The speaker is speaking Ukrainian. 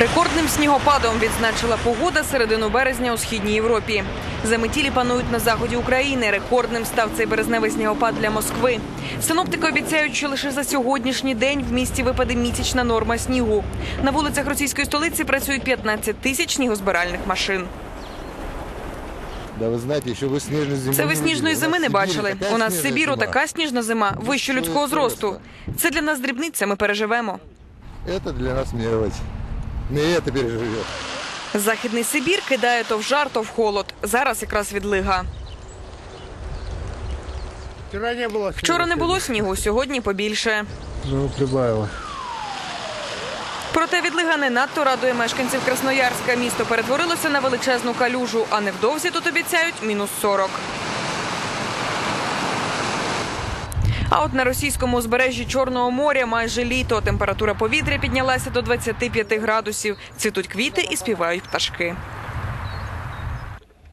Рекордним снігопадом відзначила погода середину березня у східній Європі. Заметілі панують на заході України. Рекордним став цей березневий снігопад для Москви. Синоптики обіцяють, що лише за сьогоднішній день в місті випаде місячна норма снігу. На вулицях російської столиці працюють 15 тисяч снігозбиральних машин. Да ви знаєте, що ви сніжну зиму Це ви сніжної зими не бачили. У нас Сибіру така сніжна зима, вище людського зросту. Це для нас дрібниця. Ми переживемо. Это для нас мелочь. Не это переживет. Західний Сибір кидає то в жар, то в холод. Зараз якраз відлига. Вчера не было. Вчора не було снігу, сьогодні побільше. Ну, прибавило. Проте відлига не надто радує мешканців Красноярська. Місто перетворилося на величезну калюжу, а невдовзі тут обіцяють мінус 40. А от на російському узбережжі Чорного моря майже літо. Температура повітря піднялася до 25 градусів. Цвітуть квіти і співають пташки.